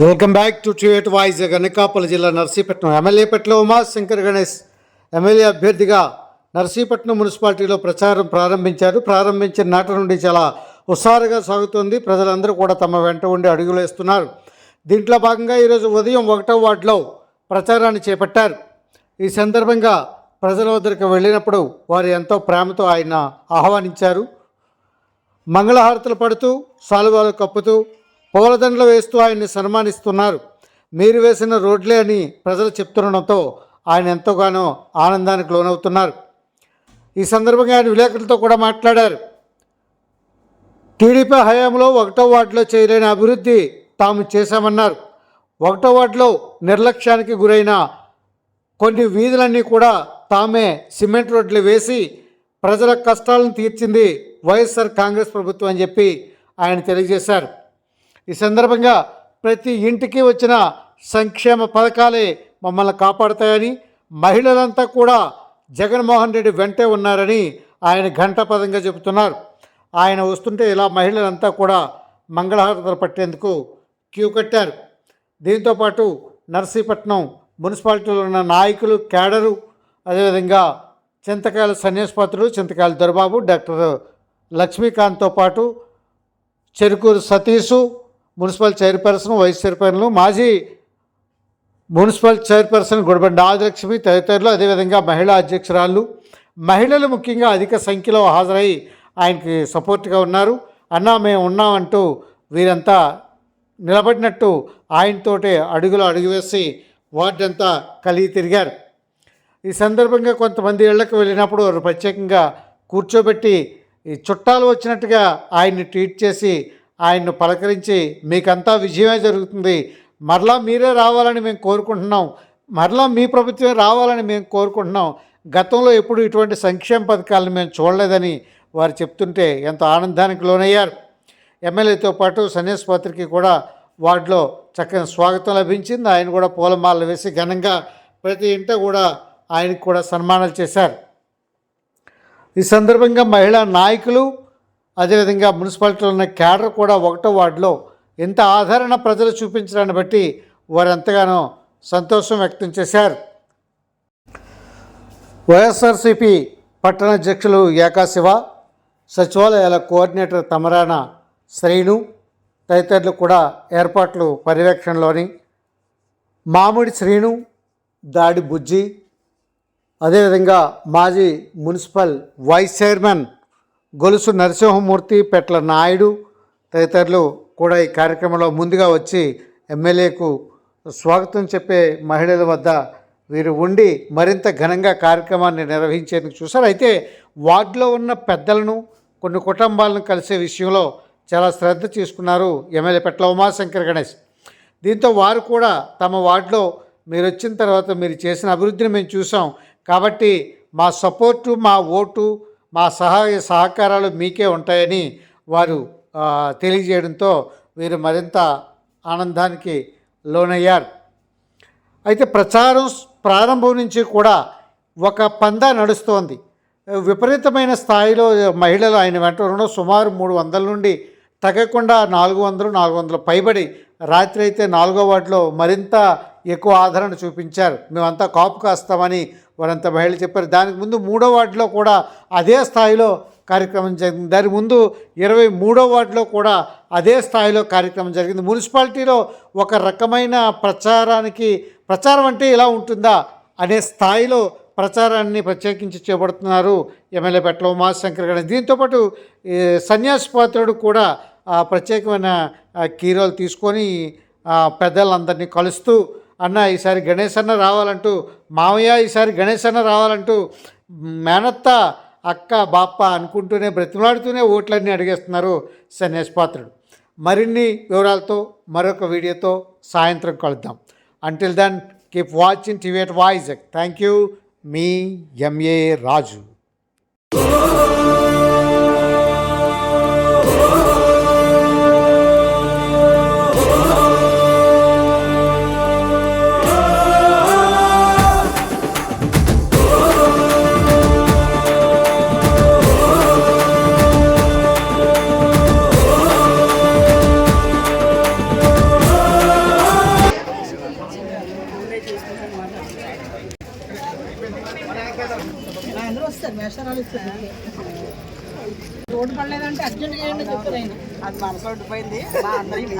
Welcome back to tweet voice Anakapalli జిల్లా నర్సీపట్నం. ఎమ్మెల్యేపట్ల Uma Shankar Ganesh MLA అభ్యర్థిగా నర్సీపట్నం మున్సిపాలిటీలో ప్రచారం ప్రారంభించారు. ప్రారంభించిన నాటి నుండి చాలా హుషారుగా సాగుతుంది. ప్రజలందరూ కూడా తమ వెంట ఉండి అడుగులు వేస్తున్నారు. దీంట్లో భాగంగా ఈరోజు ఉదయం ఒకటో వార్డులో ప్రచారాన్ని చేపట్టారు. ఈ సందర్భంగా ప్రజల వద్దకు వెళ్ళినప్పుడు వారు ఎంతో ప్రేమతో ఆయన ఆహ్వానించారు. మంగళహారతలు పడుతూ సాలువాలు కప్పుతూ పూలదండలు వేస్తూ ఆయన్ని సన్మానిస్తున్నారు. మీరు వేసిన రోడ్లే అని ప్రజలు చెప్తుండడంతో ఆయన ఎంతగానో ఆనందానికి లోనవుతున్నారు. ఈ సందర్భంగా ఆయన విలేకరులతో కూడా మాట్లాడారు. టీడీపీ హయాంలో ఒకటో వార్డులో చేయలేని అభివృద్ధి తాము చేశామన్నారు. ఒకటో వార్డులో నిర్లక్ష్యానికి గురైన కొన్ని వీధులన్నీ కూడా తామే సిమెంట్ రోడ్లు వేసి ప్రజల కష్టాలను తీర్చింది వైఎస్ఆర్ కాంగ్రెస్ ప్రభుత్వం అని చెప్పి ఆయన తెలియజేశారు. ఈ సందర్భంగా ప్రతి ఇంటికి వచ్చిన సంక్షేమ పథకాలే మమ్మల్ని కాపాడుతాయని మహిళలంతా కూడా జగన్మోహన్ రెడ్డి వెంటే ఉన్నారని ఆయన ఘంటాపదంగా చెబుతున్నారు. ఆయన వస్తుంటే ఇలా మహిళలంతా కూడా మంగళహారతలు పట్టేందుకు క్యూ కట్టారు. దీంతోపాటు నర్సీపట్నం మున్సిపాలిటీలో ఉన్న నాయకులు కేడరు అదేవిధంగా చింతకాయల సన్యాసపాత్రులు చింతకాయల దొరబాబు డాక్టర్ లక్ష్మీకాంత్తో పాటు Cherukuru Satish municipal chairperson vice చైర్పర్సన్లు మాజీ మున్సిపల్ చైర్పర్సన్ గుడబండి ఆదిలక్ష్మి తదితరులు అదేవిధంగా మహిళా అధ్యక్షురాళ్ళు. మహిళలు ముఖ్యంగా అధిక సంఖ్యలో హాజరై ఆయనకి సపోర్ట్గా ఉన్నారు. అన్నా మేము ఉన్నామంటూ వీరంతా నిలబడినట్టు ఆయనతోటే అడుగులు అడుగు వేసి వార్డంతా కలిగి తిరిగారు. ఈ సందర్భంగా కొంతమంది ఇళ్ళకు వెళ్ళినప్పుడు వారు ప్రత్యేకంగా కూర్చోబెట్టి ఈ చుట్టాలు వచ్చినట్టుగా ఆయన్ని ట్వీట్ చేసి ఆయన్ను పలకరించి మీకంతా విజయమే జరుగుతుంది. మరలా మీరే రావాలని మేము కోరుకుంటున్నాం. మరలా మీ ప్రభుత్వమే రావాలని మేము కోరుకుంటున్నాం. గతంలో ఎప్పుడు ఇటువంటి సంక్షేమ పథకాలను మేము చూడలేదని వారు చెప్తుంటే ఎంతో ఆనందానికి లోనయ్యారు. ఎమ్మెల్యేతో పాటు సన్యాసపాత్రికి కూడా వార్డులో చక్కని స్వాగతం లభించింది. ఆయన కూడా పూలమాలలు వేసి ఘనంగా ప్రతి ఇంట కూడా ఆయనకు కూడా సన్మానాలు చేశారు. ఈ సందర్భంగా మహిళా నాయకులు అదేవిధంగా మున్సిపాలిటీలో ఉన్న క్యాడర్ కూడా ఒకటో వార్డులో ఇంత ఆదరణ ప్రజలు చూపించడాన్ని బట్టి వారు ఎంతగానో సంతోషం వ్యక్తం చేశారు. వైఎస్ఆర్సీపీ పట్టణ అధ్యక్షులు ఏకాశివ సచివాలయాల కోఆర్డినేటర్ తమరాన శ్రీను తదితరులు కూడా ఏర్పాట్లు పర్యవేక్షణలోని మామిడి శ్రీను దాడి బుజ్జి అదేవిధంగా మాజీ మున్సిపల్ వైస్ చైర్మన్ గొలుసు నరసింహమూర్తి పెట్ల నాయుడు తదితరులు కూడా ఈ కార్యక్రమంలో ముందుగా వచ్చి ఎమ్మెల్యేకు స్వాగతం చెప్పే మహిళల వద్ద వీరు ఉండి మరింత ఘనంగా కార్యక్రమాన్ని నిర్వహించేందుకు చూశారు. అయితే వార్డులో ఉన్న పెద్దలను కొన్ని కుటుంబాలను కలిసే విషయంలో చాలా శ్రద్ధ తీసుకున్నారు ఎమ్మెల్యే పెట్ల ఉమాశంకర్ గణేష్. దీంతో వారు కూడా తమ వార్డులో మీరు వచ్చిన తర్వాత మీరు చేసిన అభివృద్ధిని మేము చూసాం కాబట్టి మా సపోర్టు మా ఓటు మా సహాయ సహకారాలు మీకే ఉంటాయని వారు తెలియజేయడంతో వీరు మరింత ఆనందానికి లోనయ్యారు. అయితే ప్రచారం ప్రారంభం నుంచి కూడా ఒక పందా నడుస్తోంది. విపరీతమైన స్థాయిలో మహిళలు ఆయన వెంట ఉండడం సుమారు మూడు వందల నుండి తగ్గకుండా నాలుగు వందలు నాలుగు వందల పైబడి రాత్రి అయితే నాలుగో వార్డులో మరింత ఎక్కువ ఆదరణ చూపించారు. మేమంతా కాపు కాస్తామని వారంతా మహిళలు చెప్పారు. దానికి ముందు మూడో వార్డులో కూడా అదే స్థాయిలో కార్యక్రమం జరిగింది. దాని ముందు ఇరవై మూడో వార్డులో కూడా అదే స్థాయిలో కార్యక్రమం జరిగింది. మున్సిపాలిటీలో ఒక రకమైన ప్రచారానికి ప్రచారం అంటే ఇలా ఉంటుందా అనే స్థాయిలో ప్రచారాన్ని ప్రత్యేకించి చేపడుతున్నారు ఎమ్మెల్యే పెట్ల ఉమాశంకర్ గారు. దీంతోపాటు ఈ సన్యాసపాత్రుడు కూడా ప్రత్యేకమైన కీరోలు తీసుకొని పెద్దలందరినీ కలుస్తూ అన్న ఈసారి గణేష్ అన్న రావాలంటూ మామయ్య ఈసారి గణేష్ అన్న రావాలంటూ మేనత్త అక్క బాప్ప అనుకుంటూనే బ్రతిమలాడుతూనే ఓట్లన్నీ అడిగేస్తున్నారు సన్యాసపాత్రుడు మరిన్ని వివరాలతో మరొక వీడియోతో సాయంత్రం కలుద్దాం. Until then keep watching tweet voice thank you me MA Raju. అందరూ వస్తారు మేషరాలు ఇస్తారు రోడ్డు పడలేదంటే అర్జెంట్ చేయండి చెప్తారు ఆయన అది మనసు ఒడిపోయింది అందరికీ